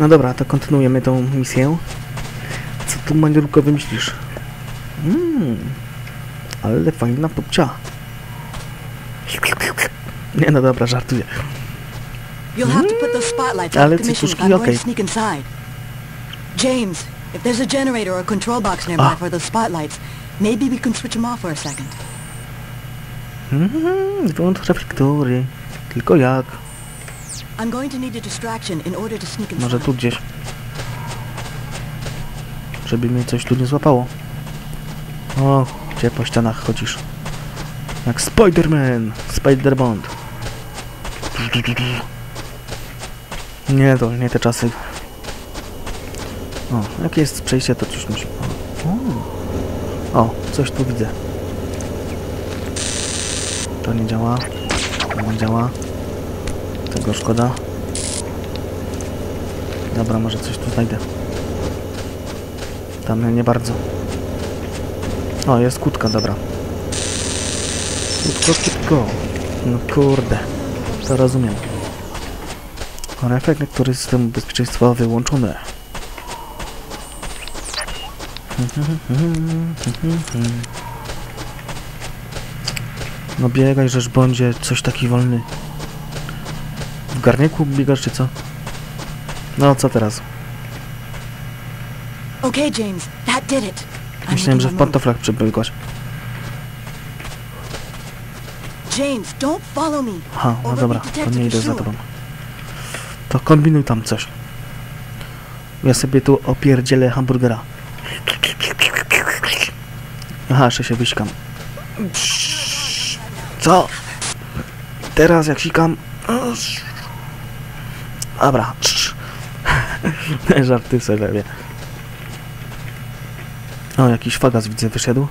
No dobra, to kontynuujemy tą misję. Co tu Maniurko wymyślisz? Mmm, ale fajna pupcia. Nie no dobra, żartuję. Spotlights Ale going okej. inside. James, if there's a generator or control box nearby Ah. for those spotlights, maybe we can switch them off for a second. Mmm, wyłącz reflektory. Tylko jak? I'm going to need a distraction in order to sneak inside. Może tu gdzieś. Żeby mnie coś tu nie złapało. O, gdzie po ścianach chodzisz? Jak Spider-Man! Spider-Bond. Nie, to nie te czasy. O, jakie jest przejście, to coś musi... O, o coś tu widzę. To nie działa. To nie działa. Tego szkoda. Dobra, może coś tu znajdę. Tam nie bardzo. O, jest kłódka, dobra. Kłódko, kłódko. No kurde. To rozumiem. Reflektory systemu bezpieczeństwa wyłączone. No biegaj, żeż bądź coś taki wolny. W garniku biegasz czy co? No co teraz? Okay, James, that did it. Myślałem, że w pantoflach przebiegłaś. James, don't follow me. Aha, no dobra, to nie idę za tobą. To kombinuj tam coś. Ja sobie tu opierdzielę hamburgera. Aha, jeszcze się wysikam. Co? Teraz jak sikam... Dobra. Żarty sobie robię. O, jakiś fagas widzę wyszedł.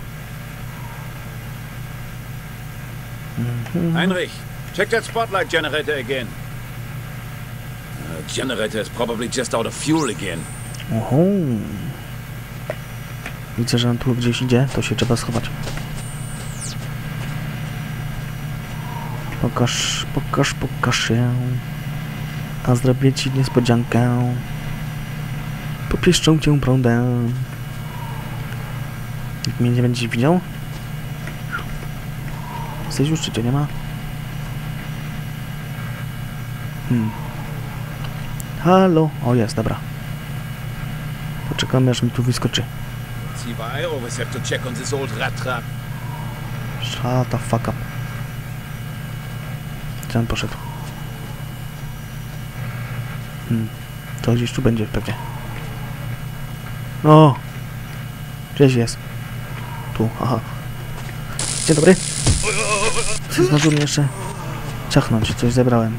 Heinrich, check that spotlight generator again. Uh, generator is probably just out of fuel again. Oho. Widzę, że on tu gdzieś idzie, to się trzeba schować. Pokaż, pokaż, pokaż się. A zrobię ci niespodziankę. Popieszczą cię prądem. Nikt mnie nie będzie widział? Jesteś już, czy cię nie ma? Hmm. Halo? O, jest, dobra. Poczekamy, aż mi tu wyskoczy. Shut the fuck up. Gdzie on poszedł? Hmm. To gdzieś tu będzie pewnie. O! Gdzieś jest. Tu, aha. Dzień dobry. Znowu mnie jeszcze ciachnąć. Coś zebrałem.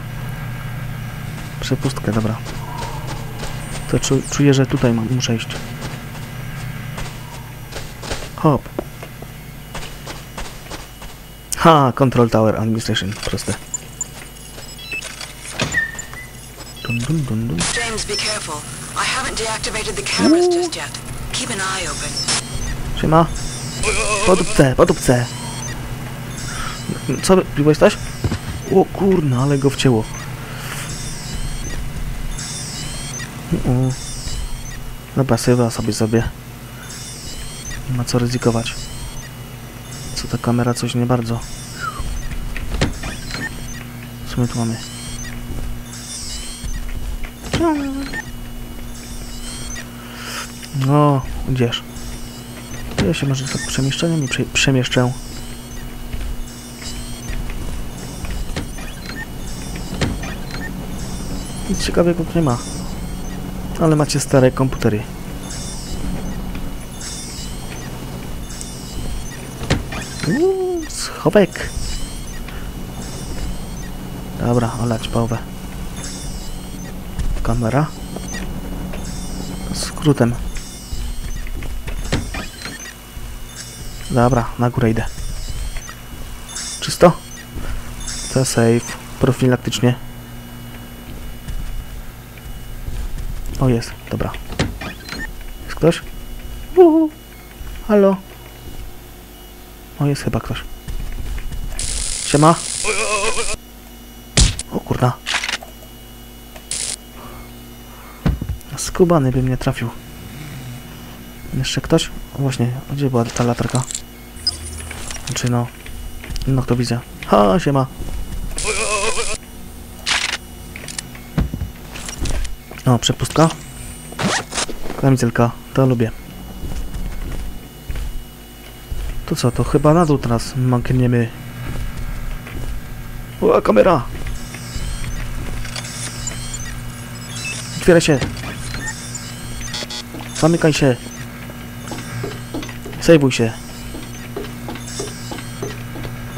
Przepustkę, dobra. To czu, czuję, że tutaj mam, muszę iść. Hop. Ha, Control Tower Administration, proste. Dun, dun, dun. James, be careful. I haven't deactivated the cameras just yet. Keep an eye open. Siema. Podupce, podupce. Co, piłeś coś? O kurna, ale go wcięło. Dobra, sywa sobie sobie. Nie ma co ryzykować. Co ta kamera coś nie bardzo. Co my tu mamy? No, gdzież? Ja się może tak przemieszczeniem i prze przemieszczę. Nic ciekawego tu nie ma. Ale macie stare komputery. Uuu, schowek. Dobra, olać pałwę. Kamera. Skrótem. Dobra, na górę idę. Czysto? To save. Profilaktycznie. O, jest. Dobra. Jest ktoś? Uhu. Halo? O, jest chyba ktoś. Siema. O kurna. Skubany by mnie trafił. Jeszcze ktoś? Właśnie, gdzie była ta latarka? Znaczy no... No kto widzę? Ha, siema. O, przepustka. Kamizelka, to lubię. To co, to chyba na dół teraz mankniemy. O, kamera! Otwieraj się! Zamykaj się! Sejwuj się!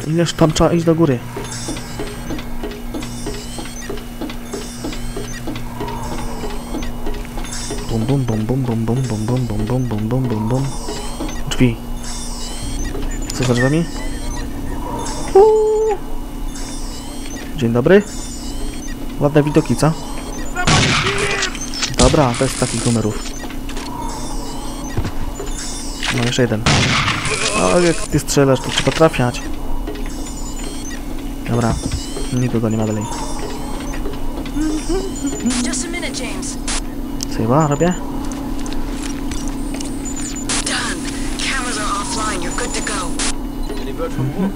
Ileż tam trzeba iść do góry? Bum bum bum bum bum bum bum bum bum bum bum bum bum bum Drzwi. Co za drzwiami? Dzień dobry. Ładne widoki, co? Dobra, bez takich numerów. No, jeszcze jeden. No, jak ty strzelasz, to trzeba trafiać. Dobra, nikogo nie ma dalej. Chyba robię? Mhm.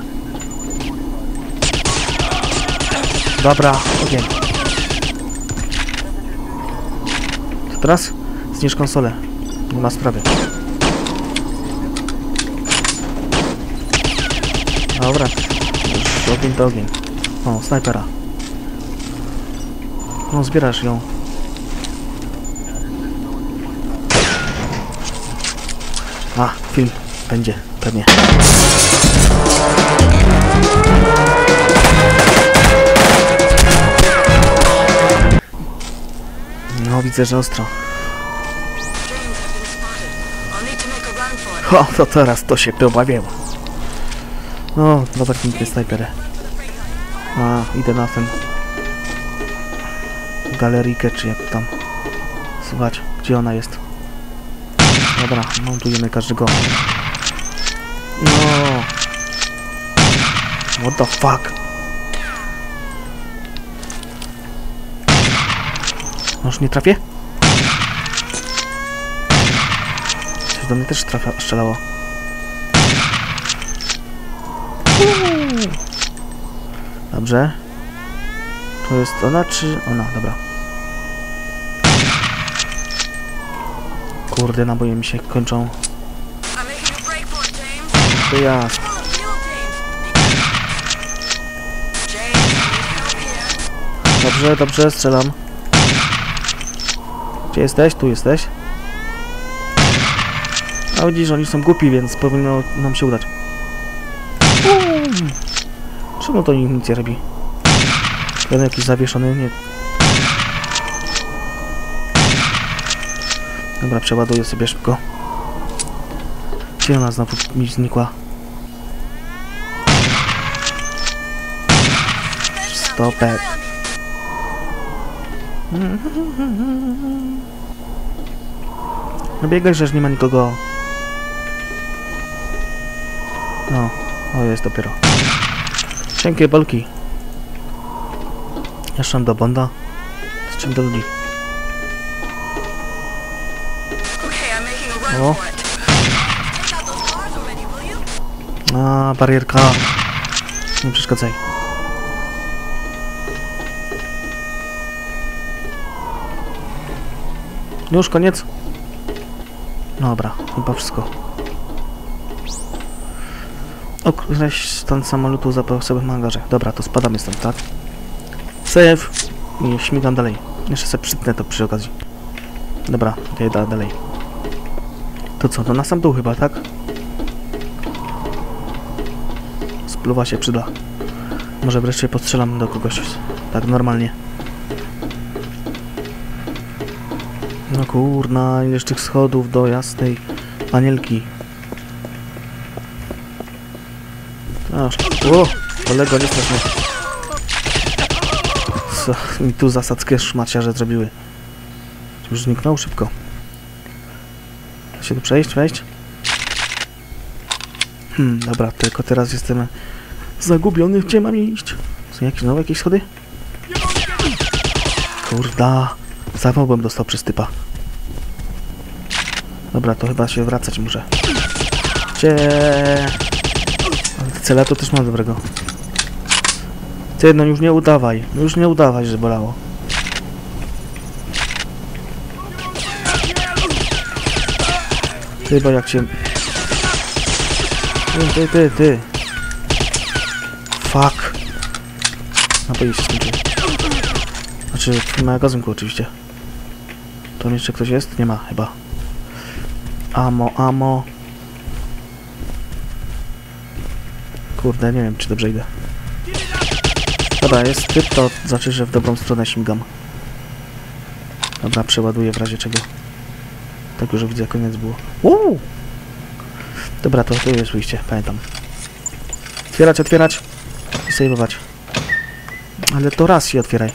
Dobra, ogień. Co teraz? Zniszcz konsolę. Nie ma sprawy. Dobra. Ogień to ogień. O, snajpera. No, zbierasz ją. A, film będzie, pewnie. No, widzę, że ostro. O, to teraz to się pobawiło. No, dobra, piękny snajper. A, idę na ten... Galerikę, czy jak tam... Słuchać, gdzie ona jest. Dobra, montujemy każdego. No. What the fuck? Noż nie trafię? Coś do mnie też trafia, strzelało. Dobrze. To jest ona czy ona? Dobra. Kurde, naboje mi się kończą. To ja. Dobrze, dobrze, strzelam. Gdzie jesteś? Tu jesteś. A widzisz, oni są głupi, więc powinno nam się udać. Uuu. Czemu to nic nie robi? Ten jakiś zawieszony, nie... Dobra, przeładuję sobie szybko. Gdzie ona znowu mi znikła? Stopek. No biegaj, że nie ma nikogo. No, o jest dopiero. Cienkie belki. Jeszcze do Bonda. Z czym do ludzi. O. A, barierka. Nie przeszkadzaj. Już koniec? Dobra, chyba wszystko. Określ stan samolotu zapasowy w hangarze. Dobra, to spadamy stąd, tak? Save i śmigam dalej. Jeszcze sobie przytnę to przy okazji. Dobra, to dalej. To co, to na sam dół chyba, tak? Spluwa się przyda. Może wreszcie postrzelam do kogoś. Tak normalnie. No kurna, ileż tych schodów do jasnej panielki. Aż. O! Kolego, nie strasz mnie. Co mi tu zasadzkę szmaciarze zrobiły. Już zniknął szybko. Da się tu przejść, wejść? Hmm, dobra, tylko teraz jestem zagubiony, gdzie mam iść? Są jakieś znowu jakieś schody? Kurda, zawał bym dostał przez typa. Dobra, to chyba się wracać muszę. Gdzie? Cela to też mam dobrego. Ty, no już nie udawaj. No już nie udawaj, że bolało. Bo jak cię... Ty, ty, ty, ty. Fuck. Naboje się skończyły. Znaczy, w magazynku oczywiście. Tu jeszcze ktoś jest? Nie ma chyba. Amo, amo. Kurde, nie wiem czy dobrze idę. Dobra, jest typ, to znaczy, że w dobrą stronę śmigam. Dobra, przeładuję w razie czego. Tak już widzę, koniec było. Uuu! Dobra, to tu jest wyjście, pamiętam. Otwierać, otwierać i sejwować. Ale to raz się otwieraj.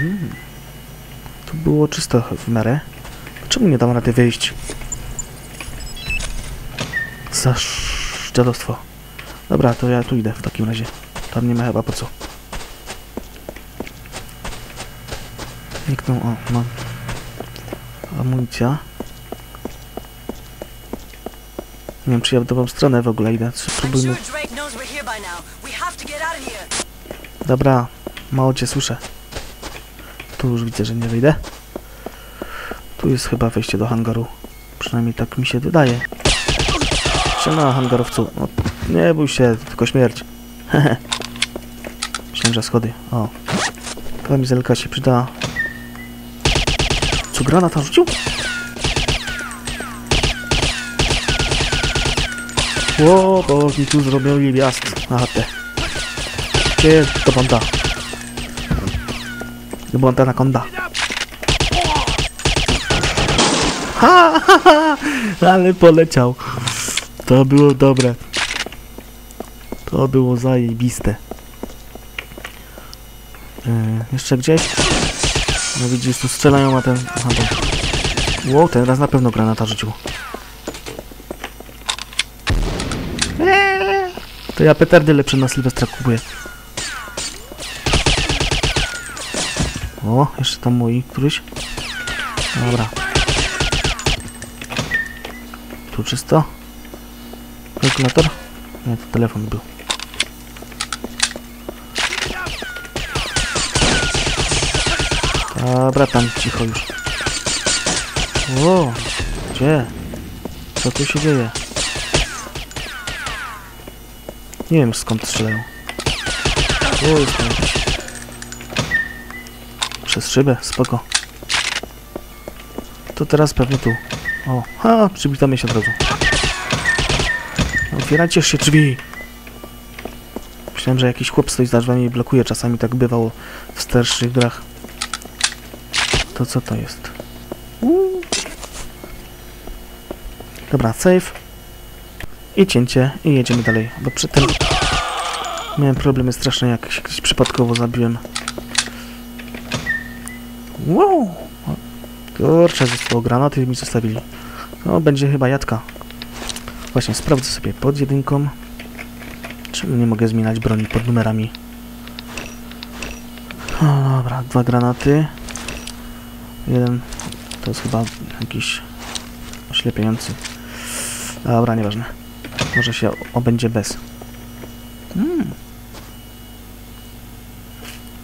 Mm. Tu było czysto w miarę. Czemu nie dam rady wyjść? Za dziadostwo. Dobra, to ja tu idę w takim razie. Tam nie ma chyba po co. Zniknął, o, mam. Amunicja. Nie wiem, czy ja w dobrą stronę w ogóle idę. Spróbujmy. Dobra, mało cię słyszę. Tu już widzę, że nie wyjdę. Tu jest chyba wejście do hangaru. Przynajmniej tak mi się wydaje. Siema, hangarowcu. No, nie bój się, tylko śmierć. Hehe. Myślałem, że schody. O. Kamizelka się przyda. Co, granat tam rzucił? Ło, bo mi tu zrobili wjazd na chatę. Gdzie to banda? To była ta anakonda. Ha, ha, ha, ale poleciał. To było dobre. To było zajebiste. Yy, jeszcze gdzieś? No widzisz, tu strzelają, a ten... Aha. Wow, ten raz na pewno granata rzucił. Eee, To ja petardy lepsze na Sylwestra kupuję. O, jeszcze tam mój któryś. Dobra. Tu czysto. Kalkulator? Nie, to telefon był. Dobra, tam cicho już. O, gdzie? Co tu się dzieje? Nie wiem skąd strzelają. O, jest tam. Przez szybę, spoko. To teraz pewnie tu. O, ha, przywitamy się od razu. Otwierajcie się drzwi. Myślałem, że jakiś chłop stoi za drzwiami i blokuje. Czasami tak bywało w starszych grach. To co to jest? Dobra, save. I cięcie. I jedziemy dalej. Bo przy tym miałem problemy straszne, jak się gdzieś przypadkowo zabiłem. Wow! Kurczę, zostało granaty mi zostawili. No, będzie chyba jadka. Właśnie, sprawdzę sobie pod jedynką. Czemu nie mogę zmieniać broni pod numerami? O, dobra, dwa granaty. Jeden to jest chyba jakiś oślepiający. Dobra, nieważne. Może się obędzie bez. Hmm.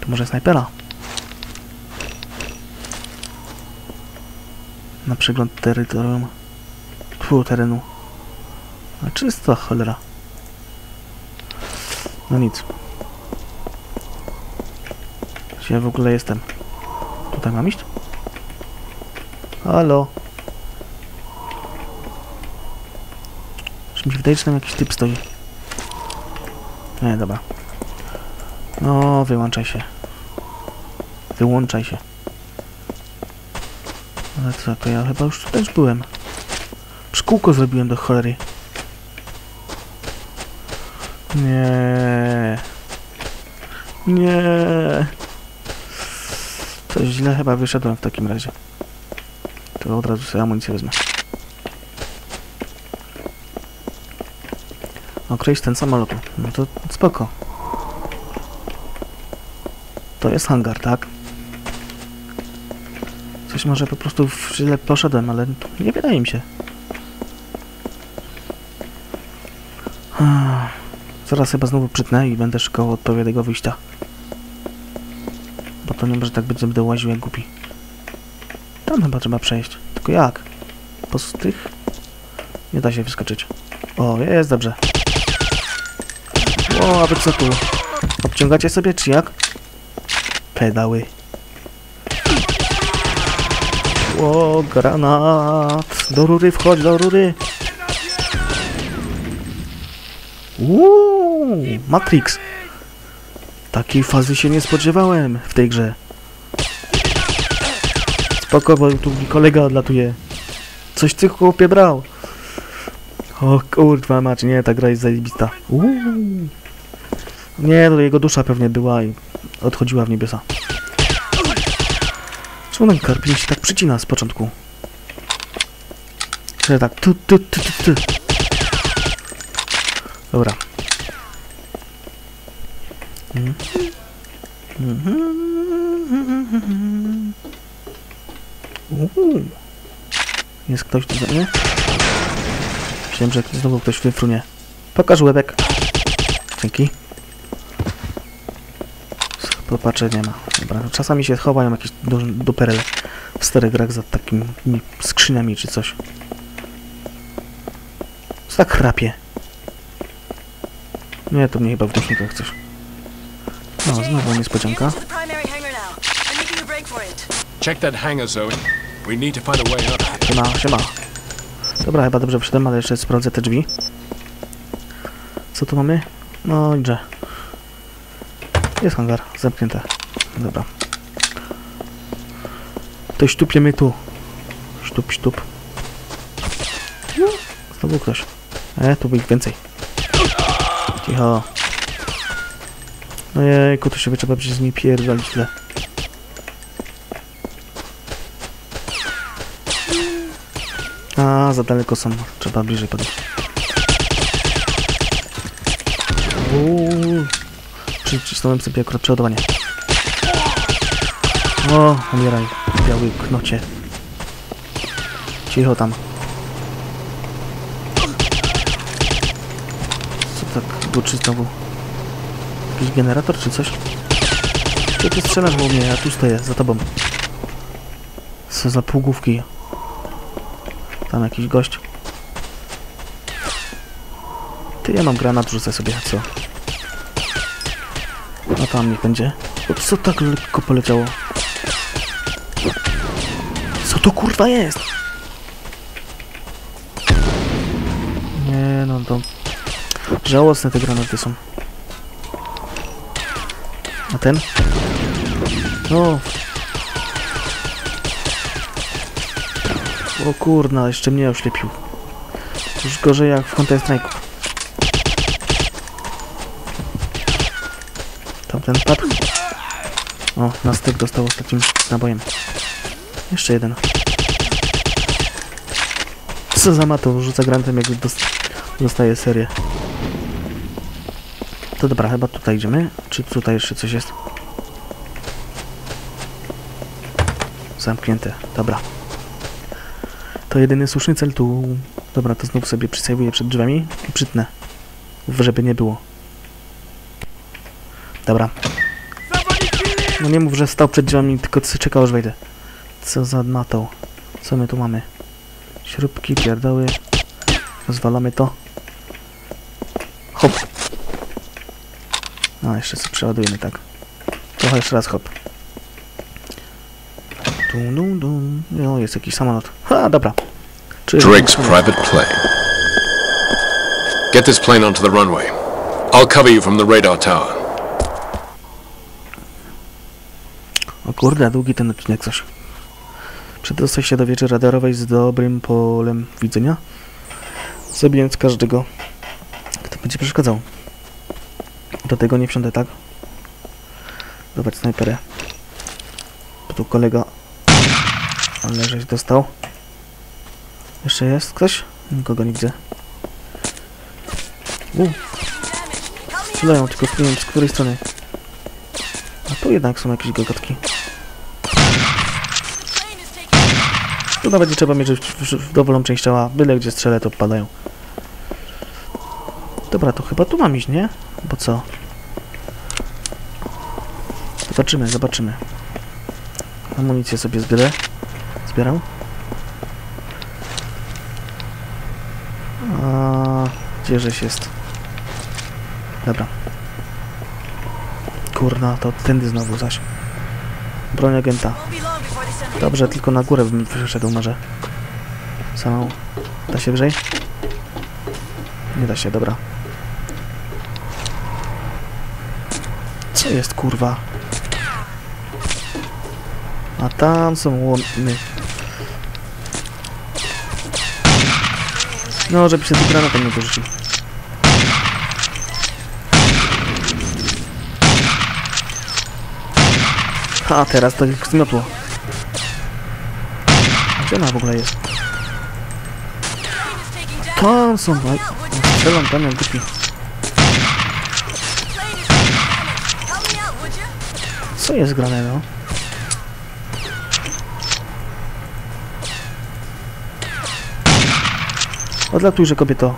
To może snajpera. Na przegląd terytorium. Tfu, terenu. A czysto, cholera. No nic. Gdzie ja w ogóle jestem? Tutaj mam iść? Halo? Czy mi się wydaje, że tam jakiś typ stoi? Nie, dobra. No, wyłączaj się. Wyłączaj się. Ale co, to ja chyba już tu też byłem. Szkółko zrobiłem do cholery. Nie. Nie. To źle chyba wyszedłem w takim razie. To od razu sobie amunicję wezmę. Określ ten samolot. No to spoko. To jest hangar, tak? Coś może po prostu źle poszedłem, ale nie wydaje mi się. Zaraz chyba znowu przytnę i będę szukał odpowiedniego wyjścia. Bo to nie może tak być, że będę łaził jak głupi. Tam chyba trzeba przejść. Tylko jak? Po tych? Nie da się wyskoczyć. O, jest dobrze. O, a wy co tu? Obciągacie sobie, czy jak? Pedały. O, granat! Do rury wchodź, do rury! Uuu, Matrix! Takiej fazy się nie spodziewałem w tej grze. Spoko, bo tu kolega odlatuje. Coś ty chłopie brał. O kurwa mać, nie, ta gra jest zajebista. Uuu. Nie, to jego dusza pewnie była i odchodziła w niebiosa. Czemu karpin się tak przycina z początku? Czy tak tu, tu, tu, tu, tu. Dobra. Jest ktoś tu za mnie? Myślałem, że znowu ktoś wyfrunie. Pokaż łebek. Dzięki. Popatrzę, nie ma. Dobra, czasami się chowają jakieś du duperele w starych grach za takimi skrzyniami czy coś. Co tak chrapie? Nie, to mnie chyba w głośnikach coś. No, znowu niespodzianka. Check that hangar, Zoe. We need to find a way out. Siema, siema. Dobra, chyba dobrze wszedłem, ale jeszcze sprawdzę te drzwi. Co tu mamy? No, idzie. Jest hangar, zamknięte. Dobra. To sztupiemy tu. Sztup, sztup. No, Znowu ktoś. E, tu by ich więcej. Cicho. No jejku, to się trzeba przecież z nimi pierdolić tyle. A, za daleko są. Trzeba bliżej podejść. Uuu. Przycisnąłem sobie akurat przeładowanie. O, umieraj, biały knocie. Cicho tam. Co tak duczy znowu? Jakiś generator czy coś? Ty tu strzelasz w mnie, ja tu stoję, za tobą. Co za półgłówki. Tam jakiś gość. Ty, ja mam granat, rzucę sobie, co? No tam niech będzie. O, co tak lekko poleciało? Co to kurwa jest? Nie no, to... Żałosne te granaty są. A ten? No. O kurna, jeszcze mnie oślepił. Już gorzej jak w Counter Strike'u. Tamten padł. O, na styk dostał ostatnim nabojem. Jeszcze jeden. Co za matą, rzuca grantem jak dost dostaje serię. To dobra, chyba tutaj idziemy. Czy tutaj jeszcze coś jest? Zamknięte, dobra. To jedyny słuszny cel tu. Dobra, to znów sobie przysejwuję przed drzwiami i przytnę. Żeby nie było. Dobra. No nie mów, że stał przed drzwiami, tylko czekał aż wejdę. Co za matą. Co my tu mamy? Śrubki, pierdoły. Rozwalamy to. Hop. A, jeszcze sobie przeładujemy, tak. Trochę jeszcze raz hop. Dum, dum, dum. No, jest jakiś samolot. Ha, dobra. Czy Drake's private plane. Get this plane onto the runway. I'll cover you from the radar tower. O kurde, długi ten odcinek coś. Przedostać się do wieży radarowej z dobrym polem widzenia. Zabijając każdego, kto będzie przeszkadzał. Do tego nie wsiądę, tak? Zobacz snajperę. Bo tu kolega... Ale żeś dostał. Jeszcze jest ktoś? Nikogo nie widzę. U. Strzelają, tylko nie wiem z której strony. A tu jednak są jakieś gogotki. Chyba będzie trzeba mierzyć w dowolną część ciała. Byle gdzie strzelę, to padają. Dobra, to chyba tu mam iść, nie? Bo co? Zobaczymy, zobaczymy. Amunicję sobie zbierę. Zbieram. A gdzieżeś jest? Dobra. Kurna, to tędy znowu zaś. Broń agenta. Dobrze, tylko na górę bym wyszedł może. Samą. Da się wyżej? Nie da się, dobra. Co jest kurwa? A tam są łony. No, żeby się tu granatem nie porzucił. A teraz to ich zmiotło. Gdzie ona w ogóle jest? Tam są, no. Strzelam tam jak głupi. Co jest grane, no? Odlatujże, kobieto.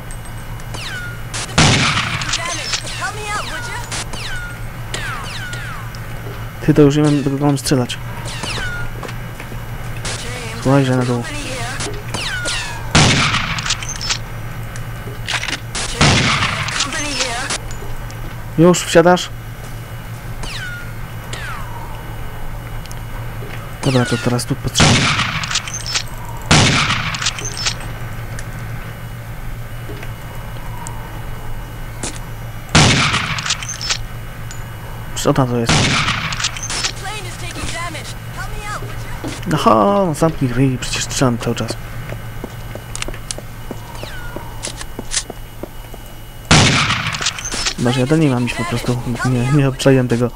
Ty to już nie wiem, do kogo mam strzelać. Słuchaj, że na dół. Już wsiadasz? Dobra, to teraz tu potrzebne. Co tam to jest? Aha, no zamknij ryj, przecież strzelam cały czas. Może ja do niej mam iść po prostu. Nie, nie obczajem tego.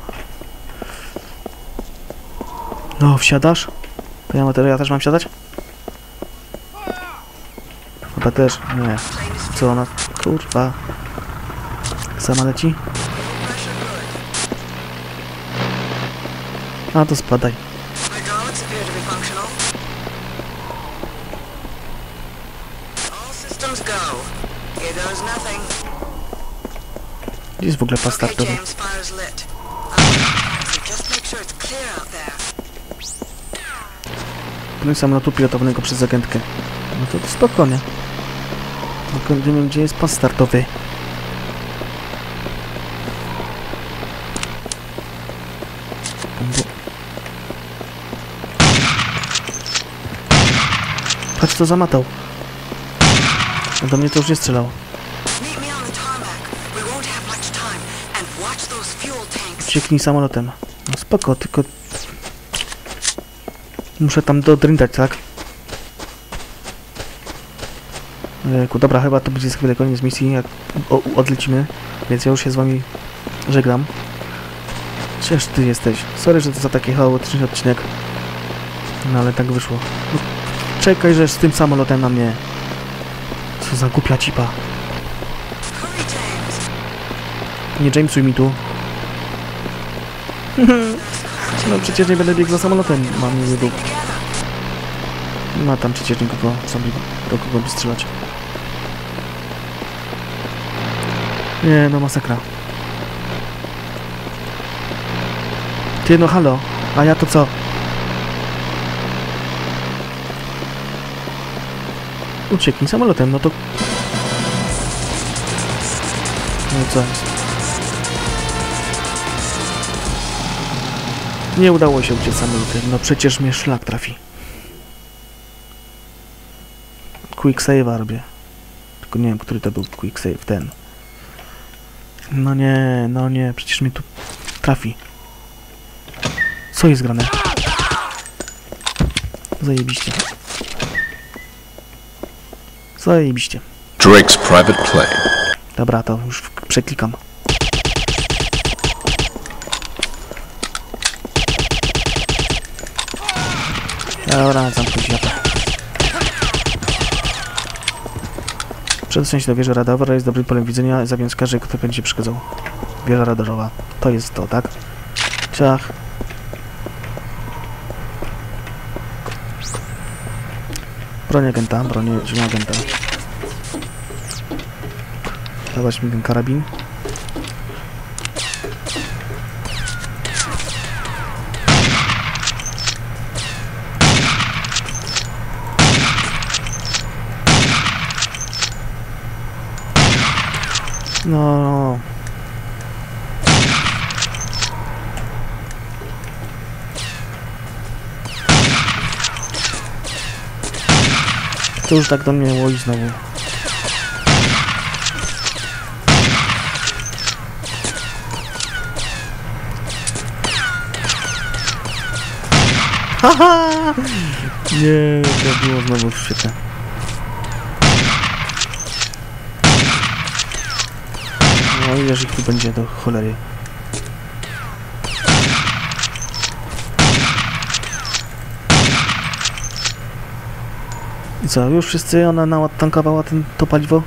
No, wsiadasz? To ja, to ja też mam wsiadać? Chyba też. Nie. Co ona? Kurwa. Sama leci? A to spadaj. Gdzie jest w ogóle pas startowy? No i samolotu pilotowanego przez agentkę. No to spokojnie. Tylko nie wiem, gdzie jest pas startowy. Patrz, co zamatał. Do mnie to już nie strzelał. Meet me on the tarmac. We won't have much time. And watch those fuel tanks. Ucieknij samolotem. No spoko, tylko... Muszę tam dodrętać, tak? Jejku, dobra, chyba to będzie chwilę koniec misji, jak odlecimy. Więc ja już się z wami żegnam. Cześć, ty jesteś. Sorry, że to za taki chaotyczny odcinek. No ale tak wyszło. No, czekaj, że z tym samolotem na mnie. Co za głupia cipa. Nie Jamesuj mi tu. no przecież nie będę biegł za samolotem, mam nie dół. Ma tam przecież nikogo, by, do kogo by strzelać. Nie, no masakra. Ty, no halo, a ja to co? Ucieknij samolotem, no to... No co jest? Nie udało się uciec samolotem, no przecież mnie szlak trafi. Quick save'a robię. Tylko nie wiem, który to był quick save, ten. No nie, no nie, przecież mnie tu trafi. Co jest grane? Zajebiście. Zajebiście. Drake's private plane. Dobra, to już przeklikam. Dobra, zamknąć japę. Przedostać się do wieży radarowej jest dobrym polem widzenia za wiązkarzy, kto będzie przeszkadzał. Wieża radarowa. To jest to, tak? Ciach. Broń agenta, broń agenta. Dawać mi ten karabin. No. To już tak do mnie łoi znowu. Haha! Nie, to było znowu świetne. No ileż ich tu będzie do cholery. I co, już wszyscy ona natankowała ten, to paliwo?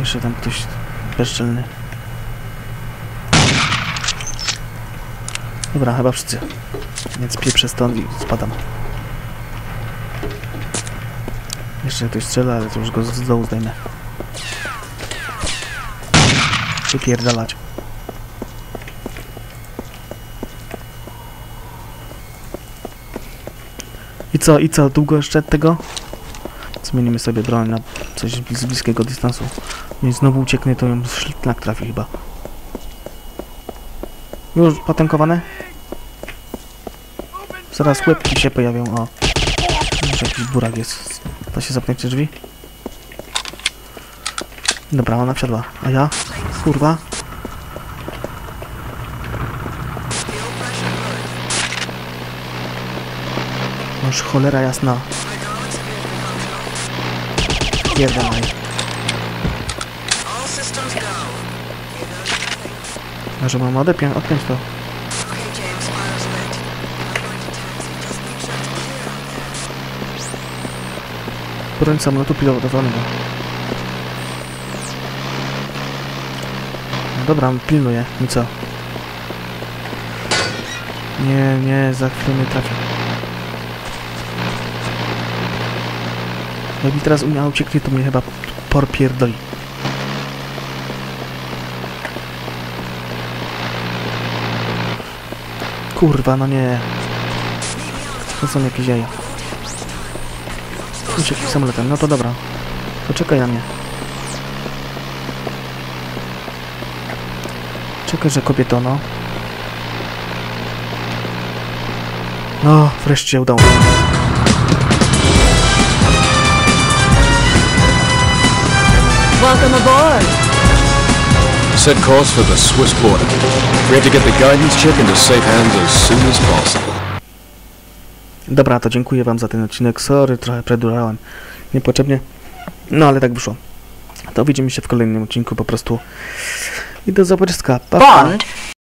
Jeszcze tam ktoś bezczelny. Dobra, chyba wszyscy. Więc pieprzę stąd i spadam. Jeszcze ktoś strzela, ale to już go z dołu zdejmę. Wypierdalać. I co, i co, długo jeszcze tego? Zmienimy sobie broń na coś z bliskiego dystansu. Nie znowu ucieknie, to ją szlak trafi chyba. Już patenkowane? Zaraz łebki się pojawią, o. Może jakiś burak jest. Da się zapnąć te drzwi? Dobra, ona wsiadła. A ja? Kurwa. Już cholera jasna. Pierdalaj. Go. Może mam odpiąć, odpiąć to. Okay, James, fire's lit. I'm going to taxi. Just make sure it's clear. Broń samolotu pilotowanego. No dobra, pilnuję. I co? Nie, nie, za chwilę mnie trafi. Jak mi teraz Unia ucieknie, to mnie chyba porpierdoli. Kurwa, no nie. To są jakieś jaja. Uciekł samolotem, no to dobra. Poczekaj na mnie. Czekaj, że kobieto, no. No, wreszcie się udało. Welcome aboard. Set course for the Swiss border. We have to get the guidance check into safe hands as soon as possible. Dobra, to dziękuję wam za ten odcinek. Sorry, trochę predurałem. Niepotrzebnie. No, ale tak wyszło. To widzimy się w kolejnym odcinku po prostu. e Deus é por escapar. Bond